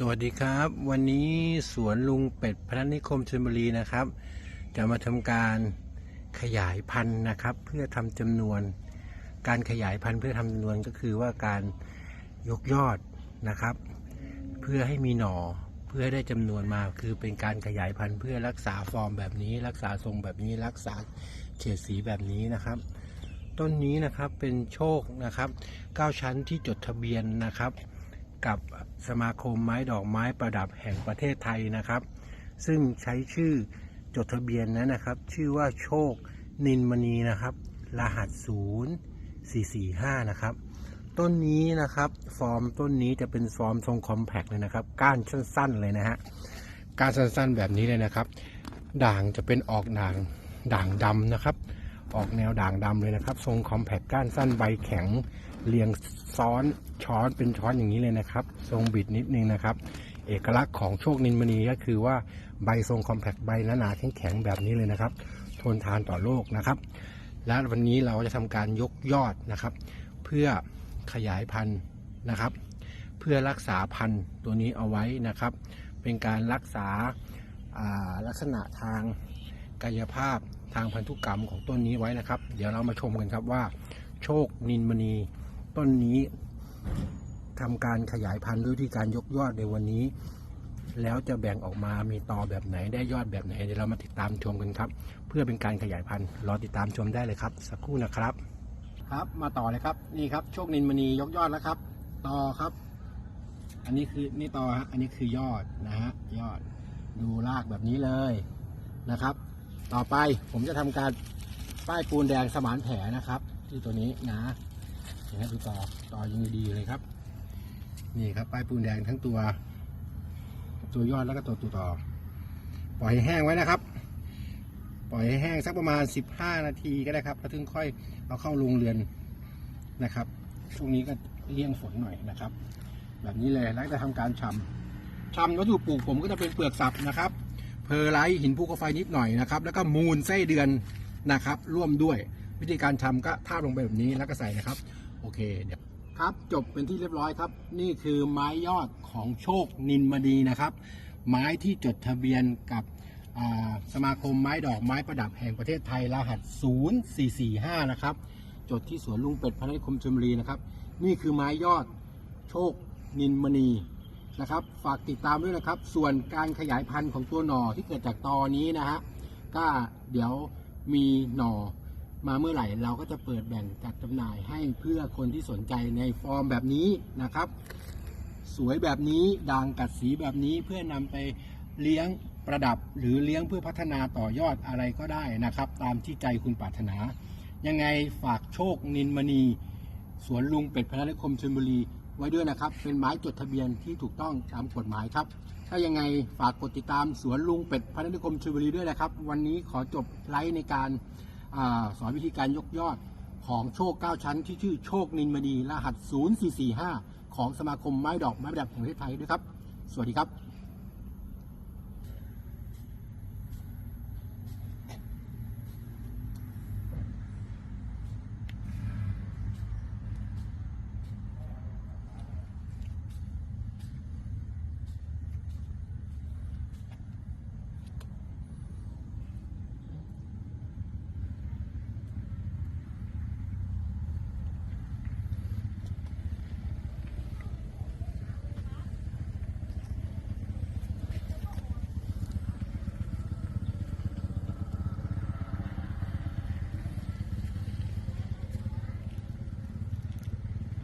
สวัสดีครับ วันนี้สวนลุงเป็ดพระนิคมชลบุรีนะครับ จะมาทำการขยายพันธุ์นะครับ เพื่อทำจำนวน การขยายพันธุ์เพื่อทำจำนวนก็คือว่าการยกยอดนะครับ เพื่อให้มีหน่อเพื่อได้จำนวนมาคือเป็นการขยายพันธุ์เพื่อรักษาฟอร์มแบบนี้ รักษาทรงแบบนี้รักษาเฉดสีแบบนี้นะครับ ต้นนี้นะครับเป็นโชคนะครับเก้าชั้นที่จดทะเบียนนะครับ กับสมาคมไม้ดอกไม้ประดับแห่งประเทศไทยนะครับ ซึ่งใช้ชื่อจดทะเบียนนั้นนะครับ ชื่อว่าโชคนินมณีนะครับ รหัส 0445 นะครับ ต้นนี้นะครับ ฟอร์มต้นนี้จะเป็นฟอร์มทรงคอมแพคเลยนะครับ ก้านสั้นๆเลยนะฮะ ก้านสั้นๆแบบนี้เลยนะครับ ด่างจะเป็นออกด่างด่างดำนะครับ ออกแนวด่างดำเลยนะครับ ทรงคอมแพคก้านสั้นใบแข็งเรียงซ้อนช้อนเป็นช้อนอย่างนี้เลยนะครับ ทรงบิดนิดนึงนะครับ เอกลักษณ์ของโชคนินมณีก็คือว่าใบทรงคอมแพคใบหนาๆแข็งๆแบบนี้เลยนะครับ ทนทานต่อโรคนะครับ และวันนี้เราจะทำการยกยอดนะครับ เพื่อขยายพันธุ์นะครับ เพื่อรักษาพันธุ์ตัวนี้เอาไว้นะครับ เป็นการรักษาลักษณะทาง กายภาพทางพันธุกรรมของต้นนี้ไว้นะครับ เดี๋ยวเรามาชมกันครับว่า โชคนินมณีต้นนี้ทำการขยายพันธุ์ด้วยที่การยกยอดในวันนี้ แล้วจะแบ่งออกมามีตอแบบไหนได้ยอดแบบไหนเดี๋ยวเรามาติดตามชมกันครับ เพื่อเป็นการขยายพันธุ์รอติดตามชมได้เลยครับ สักครู่นะครับ ครับมาต่อเลยครับนี่ครับ โชคนินมณียกยอดแล้วครับตอครับ อันนี้คือนี่ตอฮะอันนี้คือยอดนะฮะยอดดูรากแบบนี้เลยนะครับ ต่อไปผมจะทำการป้ายปูนแดงสมานแผลนะครับ ที่ตัวนี้นะเห็นไหมดูต่อต่อยังดีๆเลยครับ นี่ครับป้ายปูนแดงทั้งตัว ตัวยอดแล้วก็ตัวตัวต่อ ปล่อยให้แห้งไว้นะครับ ปล่อยให้แห้งสักประมาณ 15 นาทีก็ได้ครับแล้วถึงค่อยเอาเข้าโรงเรือนนะครับช่วงนี้ก็เลี่ยงฝนหน่อยนะครับ แบบนี้เลยแล้วจะทำการชำชำวัตถุปลูกผมก็จะเป็นเปลือกสับนะครับ เพอร์ไลท์หินภูเขาไฟนิดหน่อยนะครับ แล้วก็มูลไส้เดือนนะครับ ร่วมด้วยวิธีการทำก็ทาบลงไปแบบนี้แล้วก็ใส่นะครับ โอเคเดี๋ยวครับจบเป็นที่เรียบร้อยครับ นี่คือไม้ยอดของโชคนินมณีนะครับ ไม้ที่จดทะเบียนกับสมาคมไม้ดอกไม้ประดับแห่งประเทศไทยรหัส 0445 นะครับ จดที่สวนลุงเป็ดพระนิคมชลบุรีนะครับ นี่คือไม้ยอดโชคนินมณี นะครับ ฝากติดตามด้วยนะครับ ส่วนการขยายพันธุ์ของตัวหน่อที่เกิดจากตอนี้นะฮะก็เดี๋ยวมีหน่อมาเมื่อไหร่เราก็จะเปิดแบ่งจัดจำหน่ายให้เพื่อคนที่สนใจในฟอร์มแบบนี้นะครับ สวยแบบนี้ด่างกัดสีแบบนี้เพื่อนำไปเลี้ยงประดับหรือเลี้ยงเพื่อพัฒนาต่อยอดอะไรก็ได้นะครับ ตามที่ใจคุณปรารถนา ยังไงฝากโชคนินมณี สวนลุงเป็ดพระนครชลบุรี ไว้ด้วยนะครับ เป็นไม้จดทะเบียนที่ถูกต้องตามกฎหมายครับ ถ้ายังไงฝากกดติดตามสวนลุงเป็ดพันธุนิครชลบุรีด้วยนะครับ วันนี้ขอจบไลฟ์ในการอาสอนวิธีการยกยอดของโชค 9 ชั้น ที่ชื่อโชคนินมณีรหัส 0445 ของสมาคมไม้ดอกไม้ประดับแห่งประเทศไทยด้วยครับ สวัสดีครับ